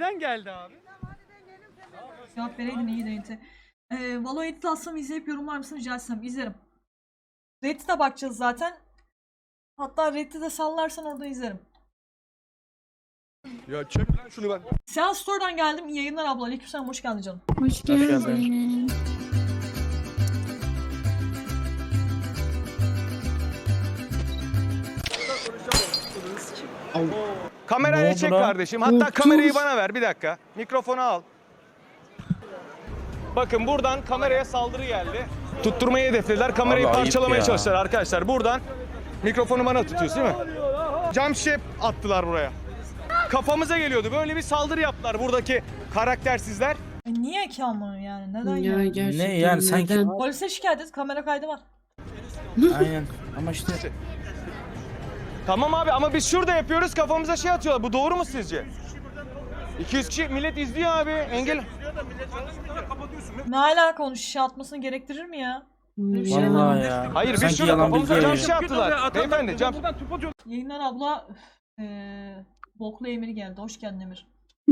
Neden geldi abi? Cevap vereydin iyi değildi. Ee, Valo edit atsam izleyip yorumlar mısın rica etsem izlerim. Reddit'e bakacağız zaten. Hatta Reddit'e de sallarsan orada izlerim. Ya çek lan şunu ben. Seans Store'dan geldim. İyi yayınlar abla. Aleykümselam hoş geldin canım. Hoş geldin. geldin. Kamerayı Ne çek lan? kardeşim. Hatta kamerayı bana ver bir dakika. Mikrofonu al. Bakın buradan kameraya saldırı geldi. Tutturmayı hedeflediler. Kamerayı ayıp parçalamaya ya. çalıştılar arkadaşlar. Buradan mikrofonu bana tutuyorsun değil mi? Cam şişe attılar buraya. Kafamıza geliyordu. Böyle bir saldırı yaptılar buradaki karaktersizler. E niye ki ama yani? Neden Ya yani? gerçekten Ne yani sanki-? Polise şikayet et. Kamera kaydı var. Aynen. Ama işte Tamam abi ama biz şurada yapıyoruz kafamıza şey atıyorlar. Bu doğru mu sizce? 200 kişi millet izliyor abi. Engel. Ne alaka onu şişe atmasını gerektirir mi ya? Öyle bir şey var. vallahi ya. Hayır biz Sanki şurada yalan kafamıza bilgi cam yayıyor. şişe attılar. Beyefendi cam. Yayınlar abla eee boklu Emir geldi. Hoş geldin Emir.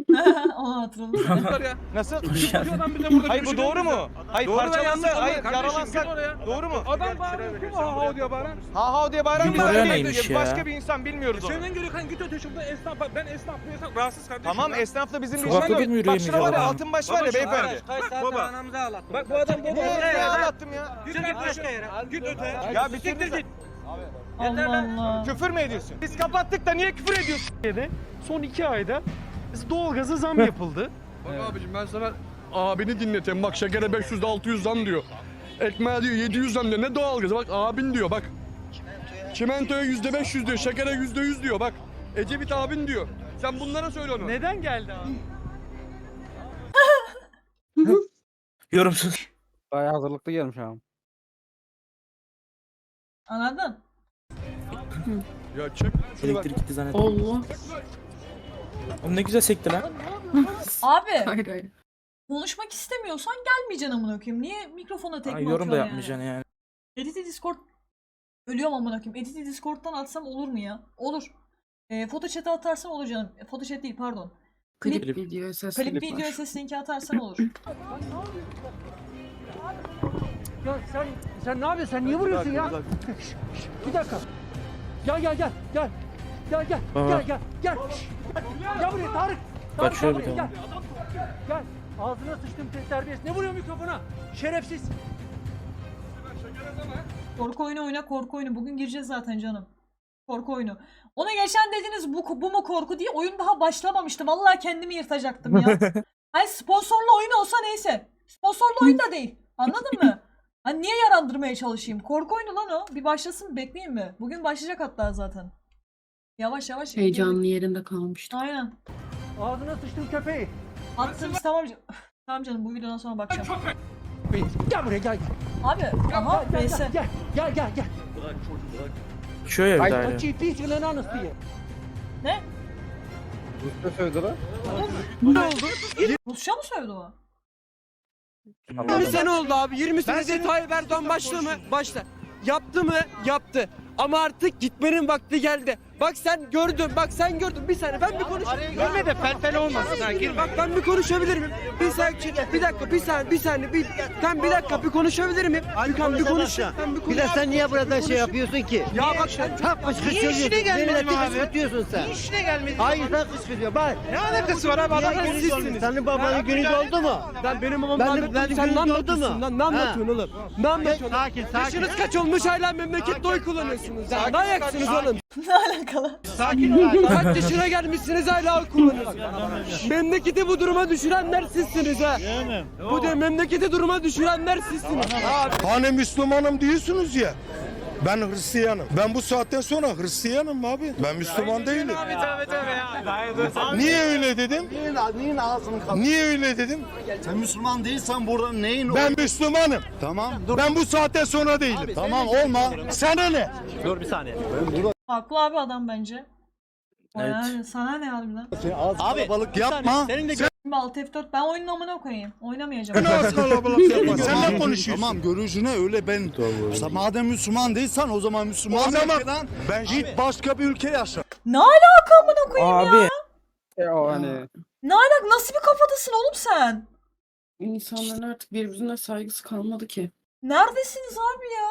Onu hatırladım. Nasıl? Adam bize burada Hayır bu doğru mu? Hayır Doğru ve parçalansa, yanlış hayır kardeşim, yaralansak git oraya. doğru mu? Adam bağırıyor kim o ha ha diyor bana. Ha ha diye bağıran Git bir oraya neymiş ya? Başka bir insan bilmiyoruz onu. Senden kan git öte şurada esnaf bak ben esnaf bu esnaf rahatsız kardeşim. Tamam ya. esnafla bizim bir Sokakta işimiz. Bak şurada var ya altın baş var ya Baba, beyefendi. Baba. Bak bu adam baba. Ne, anlattım ya? Git başka yere. Git öte. Ya bitirdin git. Allah Allah. Küfür mü ediyorsun? Biz kapattık da niye küfür ediyorsun? Son iki ayda doğalgaza zam yapıldı. Bak abicim ben sana abini dinleteyim. Bak şekere 500'de 600'dan diyor. Ekmeğe diyor 700'den diyor. Ne doğalgazı bak abin diyor bak. Çimentoya yüzde 500 diyor. Şekere yüzde 100 diyor bak. Ecevit abin diyor. Sen bunlara söyle onu. Neden geldi abi? Yorumsuz. Bayağı hazırlıklı gelmiş abi. Anladın? Ya çek şunu. Elektrik gitti zannettim. Allah. Oğlum ne güzel sekti lan. Abi Hayır hayır. konuşmak istemiyorsan gelmeyeceksin amına koyayım. Niye mikrofona tekme Ay, yorum da atıyorsun yani? yapmayacaksın yani. Edit'i Discord ölüyorum amına koyayım. Edit'i Discord'dan atsam olur mu ya? Olur. E, foto chat'e atarsan olur canım. E, foto chat değil pardon. Klip, Klip- video ses Klip klip video ses linki atarsan olur. Ya sen sen ne yapıyorsun? Sen niye vuruyorsun ya? Bir dakika. Gel gel gel gel. Gel gel Baba. gel gel gel. Gel buraya Tarık. Tarık Kaçıyor gel bir buraya, gel. Gel. Ağzına sıçtım te- terbiyesiz. Ne vuruyor mikrofona? Şerefsiz. korku oyunu oyna korku oyunu. Bugün gireceğiz zaten canım. Korku oyunu. Ona geçen dediniz bu, bu mu korku diye oyun daha başlamamıştı. Vallahi kendimi yırtacaktım ya. Hayır sponsorlu oyun olsa neyse. Sponsorlu oyun da değil. Anladın mı? Hani niye yarandırmaya çalışayım? Korku oyunu lan o. Bir başlasın bekleyeyim mi? Bugün başlayacak hatta zaten. Yavaş yavaş. Heyecanlı yerinde kalmıştı. Aynen. Ağzına sıçtım köpeği. Attınız tamam. can- Tamam canım bu videodan sonra bakacağım. Gel buraya gel. Abi aha gel, VS. gel, gel gel gel. Şöyle bir Ay daire. taçı piçgileni anasını Ne? Ne söyledi lan? Rusça mı söyledi o? 20 sene oldu abi. 20 senedir Tayyip Erdoğan başla mı? Başla. Yaptı mı? Yaptı. Ama artık gitmenin vakti geldi. Bak sen gördün, bak sen gördün. Bir saniye ben bir konuşayım. Girme de felfel olmasın ha, girme. Bak ben bir konuşabilir miyim? Bir saniye, bir dakika, bir saniye, bir saniye. Bir, ben bir dakika bir konuşabilir miyim? Bir konuş. Ben bir konuş. Bir de sen niye burada şey yapıyorsun ki? Ya bak sen Hep kışkırtıyorsun. işine gelmedin Milleti abi? kışkırtıyorsun sen. Niye işine gelmedin? Hayır sen kışkırtıyorsun. Bak. Ne alakası var abi? Adamlar Niye sizsiniz. Senin babanın günü doldu mu? Ben benim babam Ben- rahmetli ben oldu. Sen ne doldu anlatıyorsun mu? lan? Ne anlatıyorsun oğlum? Ne anlatıyorsun? Sakin sakin. Yaşınız kaç olmuş hala memlekette oy kullanıyorsunuz ya. Ne ayaksınız oğlum? ne alakalı? Sakin ol. Kaç yaşına gelmişsiniz hala kullanıyorsunuz. Memleketi bu duruma düşürenler sizsiniz ha. Bu de memleketi duruma düşürenler sizsiniz. Hani Müslümanım diyorsunuz ya. Ben Hristiyanım. Ben bu saatten sonra Hristiyanım abi. Ben Müslüman değilim. Niye öyle dedim? Neyin, neyin ağzını kapat? Niye öyle dedim? Sen Müslüman değilsen burada neyin Ben Müslümanım. Tamam dur. Ben bu saatten sonra değilim. Tamam olma. Sana ne? Haklı abi adam bence. Evet. Yani sana ne harbiden? Abi balık yapma. Şimdi alt F4 ben oyunun amına koyayım. Oynamayacağım. Ne az kalabalık yapma. Sen ne konuşuyorsun? Tamam görüşüne öyle ben. Sen madem Müslüman değilsen o zaman Müslüman O zaman ülkeden ben git başka bir ülke yaşa. ne alaka amına koyayım ya? Abi. E o hani Ne alak nasıl bir kafadasın oğlum sen? İnsanların artık birbirine saygısı kalmadı ki. Neredesiniz abi ya?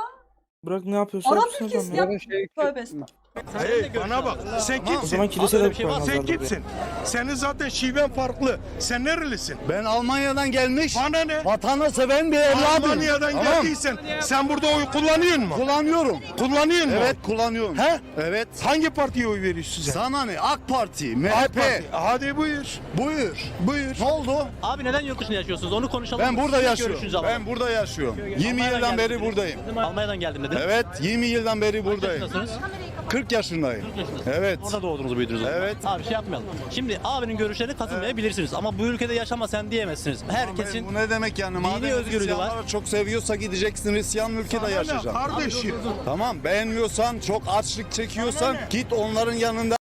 Bırak ne yapıyorsa Arap ülkesi ya. şey Tövbe estağfurullah. Hey bana bak. Sen O zaman de Sen kimsin? Senin zaten şiven farklı. Sen nerelisin? Ben Almanya'dan gelmiş. Bana ne? Vatanı seven bir evladım. Almanya'dan geldiysen sen burada oy kullanıyor musun? Kullanıyorum. Kullanıyor musun? Evet kullanıyorum. He? Evet. Hangi partiye oy veriyorsun sen? Sana ne? AK Parti, MHP. Hadi buyur. Buyur. Buyur. Ne oldu? Abi neden yurt dışında yaşıyorsunuz? Onu konuşalım. Ben burada Siz yaşıyorum. Ben burada yaşıyorum. 20 Almanya'dan yıldan beri buradayım. Almanya'dan geldim dediniz. Evet, 20 yıldan beri buradayım. Yaşındasınız? 40 yaşındayım. 40 yaşındasınız. Evet. Orada doğdunuz büyüdünüz. Evet. Abi şey yapmayalım. Şimdi abinin görüşlerine katılmayabilirsiniz. Ama bu ülkede yaşama sen diyemezsiniz. Herkesin Bu ne demek yani? Madem özgürlüğü Hristiyanları var. çok seviyorsa gideceksin Hristiyan ülkede yaşayacaksın. Kardeşim. Tamam beğenmiyorsan, çok açlık çekiyorsan git onların yanında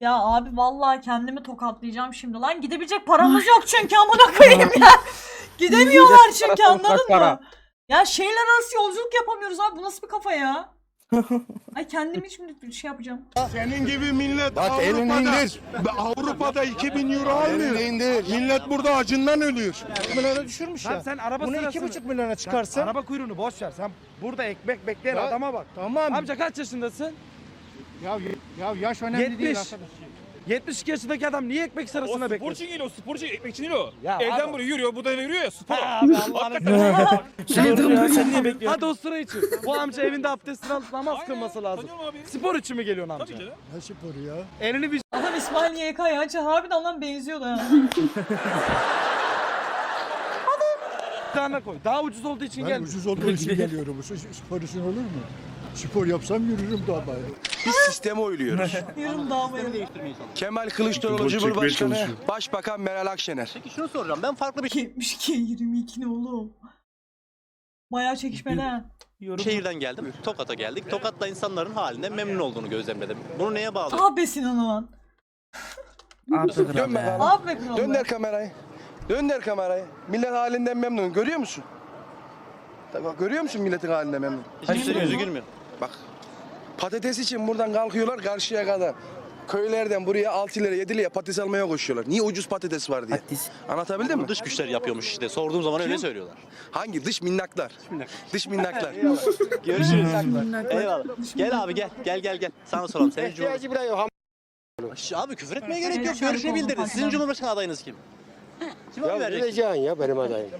Ya abi vallahi kendimi tokatlayacağım şimdi lan. Gidebilecek paramız yok çünkü amına koyayım ya. Gidemiyorlar çünkü anladın mı? Ya şehirler arası yolculuk yapamıyoruz abi. Bu nasıl bir kafa ya? Ay kendimi şimdi şey yapacağım. Senin gibi millet Bak, elini Avrupa'da, indir. Avrupa'da 2000 euro almıyor. Elini indir. Millet burada acından ölüyor. Milyona düşürmüş ya. sen araba Bunu iki sırasını- buçuk milyona çıkarsın. Araba kuyruğunu boş ver. Sen burada ekmek bekleyen Ya- adama bak. Tamam. Amca kaç yaşındasın? Ya, ya yaş önemli 70. değil arkadaş. 72 yaşındaki adam niye ekmek sırasında bekliyor? Sporcu geliyor, sporcu ekmekçi değil o. Ya Evden abi. buraya yürüyor, bu da yürüyor ya spor. Abi Allah'ını Sen dur ya sen niye bekliyorsun? Hadi o sıra için. Bu amca evinde abdestini alıp namaz kılması lazım. Tanıyorum abi. Spor için mi geliyorsun amca? Tabii ki de. Ne sporu ya? Elini bir Adam İsmail YK ya. Çağ- Harbiden lan benziyor da. tane koy. Daha ucuz olduğu için gel. ucuz olduğu için geliyorum. Spor için olur mu? Spor yapsam yürürüm daha bari. Biz sisteme oyluyoruz. Yürüm dağmayalım. değiştirmeye çalışın. Kemal Kılıçdaroğlu Cumhurbaşkanı, Başbakan Meral Akşener. Peki şunu soracağım. Ben farklı bir 72 22 ne oğlum? Bayağı çekişmeli ha. Yorum. şehirden geldim. Tokat'a geldik. Tokat'ta insanların halinden memnun olduğunu gözlemledim. Bunu neye bağlı? Ah be Sinan Oğan. Abi kral ya. Ah be kral. Dönder kamerayı. Dönder kamerayı. Millet halinden memnun. Görüyor musun? Bak, görüyor musun milletin halinden memnun? Hiç kimsenin yüzü gülmüyor. Bak. Patates için buradan kalkıyorlar karşıya kadar. Köylerden buraya 6 lira 7 lira patates almaya koşuyorlar. Niye ucuz patates var diye. Patates. Anlatabildim mi? Dış güçler yapıyormuş işte. Sorduğum zaman öyle söylüyorlar. Hangi? Dış minnaklar. Dış minnaklar. Görüşürüz. Eyvallah. Gel abi gel. Gel gel gel. Sana soralım. Senin Cumhurbaşkanı... Abi küfür etmeye gerek yok. Görüşünü bildirdin. Sizin. Cumhurbaşkanı adayınız kim? Kime oy vereceksin? ya benim adayım.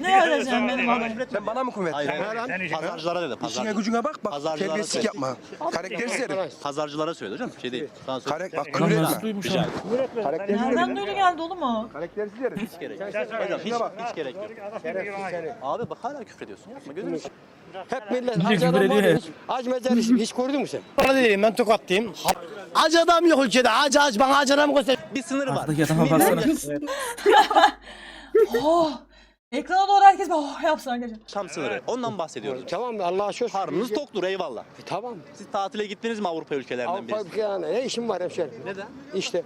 Ne arayacağım benim adamım? Sen bana mı kuvvet? Hayır. hayır. Pazarcılara dedi. İşine Pazarcı. gücüne bak bak. Terbiyesizlik yapma. Karaktersiz herif. Pazarcılara söyle hocam. Şey değil. Sana söyle. Karek bak küfür etme. duymuş Nereden böyle geldi oğlum o? Karaktersiz herif. Hiç gerek yok. Hocam hiç, hiç gerek yok. Abi bak hala küfrediyorsun. Yapma gözünü. Hep millet küfür ediyor ya. Ac mezarı hiç gördün mü sen? Bana değilim ben tokatlıyım. Acı adam yok ülkede. Acı acı bana acı adam göster. Bir sınırı var. Arkadaki adama baksana. Oh. Ekrana doğru herkes bir oh yapsın arkadaşlar. Şam sınırı. Ondan bahsediyoruz. Tamam Allah'a şükür. Karnınız toktur eyvallah. Tamam. Siz tatile gittiniz mi Avrupa ülkelerinden birisi? Avrupa yani ne işim var hemşerim? Neden? İşte.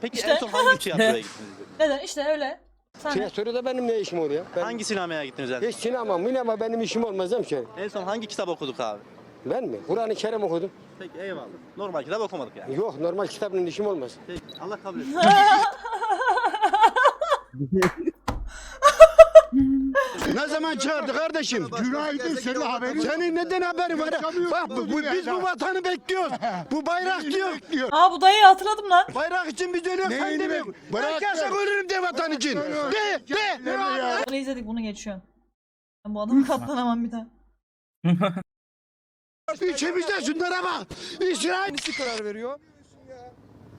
Peki İşte. en son hangi tiyatroya gittiniz? Neden? İşte öyle. Sen de. Tiyatroda benim ne işim oluyor? Ben Hangi sinemaya gittiniz en son? hiç sinema, minema benim işim olmaz hemşerim. En son hangi kitap okuduk abi? Ben mi? Kur'an-ı Kerim okudum. Peki eyvallah. Normal kitap okumadık yani. Yok normal kitabın işim olmaz. Peki Allah kabul etsin. Ne zaman çağırdı kardeşim? Günaydın senin haberin. Senin neden haberi var? Bak bu, bu- biz bu vatanı bekliyoruz. Bu bayrak diyor. Aa bu dayıyı hatırladım lan. Bayrak için biz ölüyoruz sen demiyorum. Herkese ölürüm de vatan için. De de. Bunu izledik bunu geçiyorum. Ben bu adamı katlanamam bir daha. İçimizde şunlara bak. İsrail. karar veriyor.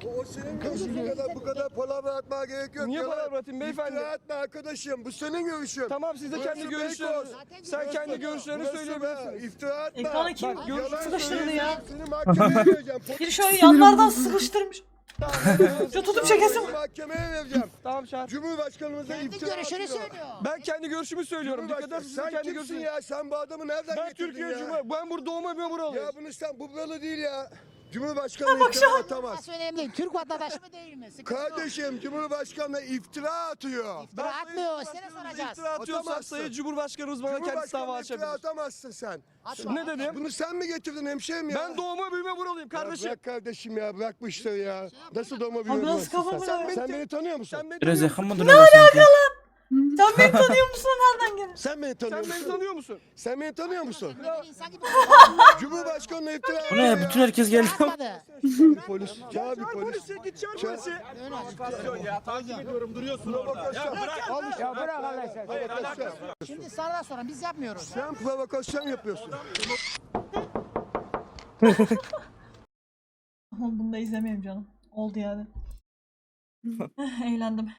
O senin görüşün kadar bu kadar palavra atmaya gerek yok. Niye palavra atayım beyefendi? İftira etme arkadaşım. Bu senin görüşün. Tamam siz de Burası kendi Beykoz. görüşlerinizi, sen kendi görüşlerini söyleyebilirsin. İftira etme. Ekrana kim Bak, yalan sıkıştırdı ya? Seni mahkemeye vereceğim. Bir şöyle yanlardan sıkıştırmış. Şu tutup çekesim. Seni Mahkemeye vereceğim. Tamam şahit. Cumhurbaşkanımıza iftira atıyor. Ben kendi görüşümü söylüyorum. Dikkat Cumhurbaşkanı ederseniz sen kendi kimsin görüşümü. ya? Sen bu adamı nereden Ben getirdin Türkiye ya? Cumhuriyeti. Ben burada doğma ben buralıyım. Ya bunu sen bu buralı değil ya. Cumhurbaşkanı bak iftira atamaz. önemli değil. Türk vatandaşı mı değil mi? Kardeşim Cumhurbaşkanı iftira atıyor. İftira atmıyor. Seni soracağız. İftira atıyorsan Sayın Cumhurbaşkanımız bana kendisi dava Cumhurbaşkanı iftira açabilir. atamazsın sen. Atma. Ne dedim? Bunu sen mi getirdin hemşehrim ya? Ben doğma büyüme buralıyım Ya kardeşim. bırak kardeşim ya bırak bu işleri ya. Nasıl doğma Abi büyüme nasıl burası sen? kafamı Sen, sen beni tanıyor musun? Sen beni, Biraz tanıyor yakın duruyorlar sanki? Sen beni tanıyor musun? Nereden geldin? Sen beni tanıyor sen beni musun? tanıyor musun? Sen beni tanıyor musun? İnsan gibi Cumhurbaşkanı iftira Bu ne ya? Bütün herkes geldi. atmadı. Polis. Çağır bir polis. git çağır polisi. ya takip ediyorum duruyorsun orada. Ya bırak. Ya bırak Allah Şimdi sana sorun. Biz yapmıyoruz. Sen provokasyon yapıyorsun. Ama bunu da izlemeyeyim canım. Oldu yani. Eğlendim.